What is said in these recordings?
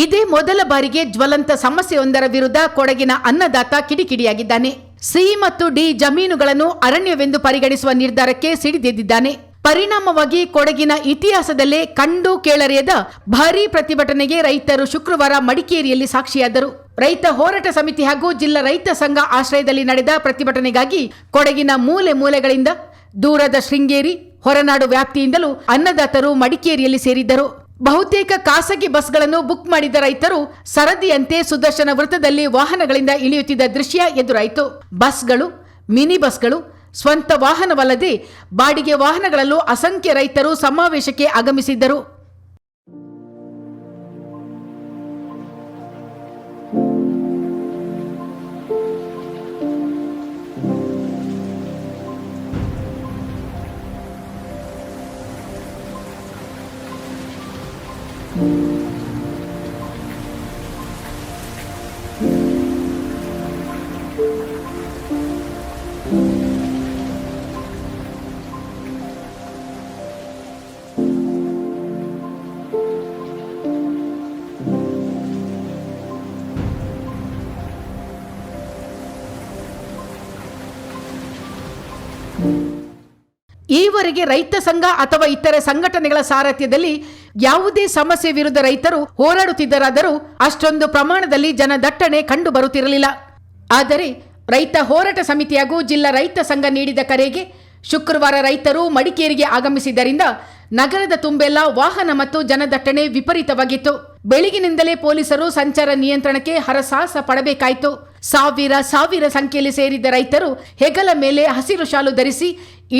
ಇದೇ ಮೊದಲ ಬಾರಿಗೆ ಜ್ವಲಂತ ಸಮಸ್ಯೆಯೊಂದರ ವಿರುದ್ಧ ಕೊಡಗಿನ ಅನ್ನದಾತ ಕಿಡಿಕಿಡಿಯಾಗಿದ್ದಾನೆ. ಸಿ ಮತ್ತು ಡಿ ಜಮೀನುಗಳನ್ನು ಅರಣ್ಯವೆಂದು ಪರಿಗಣಿಸುವ ನಿರ್ಧಾರಕ್ಕೆ ಸಿಡಿದೆದ್ದಿದ್ದಾನೆ. ಪರಿಣಾಮವಾಗಿ ಕೊಡಗಿನ ಇತಿಹಾಸದಲ್ಲೇ ಕಂಡು ಕೇಳರಿಯದ ಭಾರೀ ಪ್ರತಿಭಟನೆಗೆ ರೈತರು ಶುಕ್ರವಾರ ಮಡಿಕೇರಿಯಲ್ಲಿ ಸಾಕ್ಷಿಯಾದರು. ರೈತ ಹೋರಾಟ ಸಮಿತಿ ಹಾಗೂ ಜಿಲ್ಲಾ ರೈತ ಸಂಘ ಆಶ್ರಯದಲ್ಲಿ ನಡೆದ ಪ್ರತಿಭಟನೆಗಾಗಿ ಕೊಡಗಿನ ಮೂಲೆ ಮೂಲೆಗಳಿಂದ ದೂರದ ಶೃಂಗೇರಿ, ಹೊರನಾಡು ವ್ಯಾಪ್ತಿಯಿಂದಲೂ ಅನ್ನದಾತರು ಮಡಿಕೇರಿಯಲ್ಲಿ ಸೇರಿದ್ದರು. ಬಹುತೇಕ ಖಾಸಗಿ ಬಸ್ಗಳನ್ನು ಬುಕ್ ಮಾಡಿದ ರೈತರು ಸರದಿಯಂತೆ ಸುದರ್ಶನ ವೃತ್ತದಲ್ಲಿ ವಾಹನಗಳಿಂದ ಇಳಿಯುತ್ತಿದ್ದ ದೃಶ್ಯ ಎದುರಾಯಿತು. ಬಸ್ಗಳು, ಮಿನಿ ಬಸ್ಗಳು ಸ್ವಂತ ವಾಹನವಲ್ಲದೆ ಬಾಡಿಗೆ ವಾಹನಗಳಲ್ಲೂ ಅಸಂಖ್ಯ ರೈತರು ಸಮಾವೇಶಕ್ಕೆ ಆಗಮಿಸಿದ್ದರು. ಈವರೆಗೆ ರೈತ ಸಂಘ ಅಥವಾ ಇತರೆ ಸಂಘಟನೆಗಳ ಸಾರಥ್ಯದಲ್ಲಿ ಯಾವುದೇ ಸಮಸ್ಯೆ ವಿರುದ್ಧ ರೈತರು ಹೋರಾಡುತ್ತಿದ್ದರಾದರೂ ಅಷ್ಟೊಂದು ಪ್ರಮಾಣದಲ್ಲಿ ಜನದಟ್ಟಣೆ ಕಂಡು ಬರುತ್ತಿರಲಿಲ್ಲ. ಆದರೆ ರೈತ ಹೋರಾಟ ಸಮಿತಿ ಹಾಗೂ ಜಿಲ್ಲಾ ರೈತ ಸಂಘ ನೀಡಿದ ಕರೆಗೆ ಶುಕ್ರವಾರ ರೈತರು ಮಡಿಕೇರಿಗೆ ಆಗಮಿಸಿದ್ದರಿಂದ ನಗರದ ತುಂಬೆಲ್ಲ ವಾಹನ ಮತ್ತು ಜನದಟ್ಟಣೆ ವಿಪರೀತವಾಗಿತ್ತು. ಬೆಳಗಿನಿಂದಲೇ ಪೊಲೀಸರು ಸಂಚಾರ ನಿಯಂತ್ರಣಕ್ಕೆ ಹರಸಾಹಸ ಪಡಬೇಕಾಯಿತು. ಸಾವಿರ ಸಾವಿರ ಸಂಖ್ಯೆಯಲ್ಲಿ ಸೇರಿದ್ದ ರೈತರು ಹೆಗಲ ಮೇಲೆ ಹಸಿರು ಶಾಲು ಧರಿಸಿ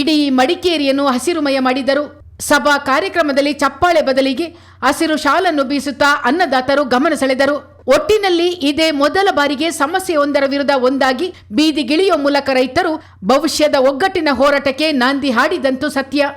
ಇಡೀ ಮಡಿಕೇರಿಯನ್ನು ಹಸಿರುಮಯ ಮಾಡಿದರು. ಸಭಾ ಕಾರ್ಯಕ್ರಮದಲ್ಲಿ ಚಪ್ಪಾಳೆ ಬದಲಿಗೆ ಹಸಿರು ಶಾಲನ್ನು ಬೀಸುತ್ತಾ ಅನ್ನದಾತರು ಗಮನ ಸೆಳೆದರು. ಒಟ್ಟಿನಲ್ಲಿ ಇದೇ ಮೊದಲ ಬಾರಿಗೆ ಸಮಸ್ಯೆಯೊಂದರ ವಿರುದ್ಧ ಒಂದಾಗಿ ಬೀದಿಗಿಳಿಯುವ ಮೂಲಕ ರೈತರು ಭವಿಷ್ಯದ ಒಗ್ಗಟ್ಟಿನ ಹೋರಾಟಕ್ಕೆ ನಾಂದಿ ಹಾಡಿದಂತೂ ಸತ್ಯ.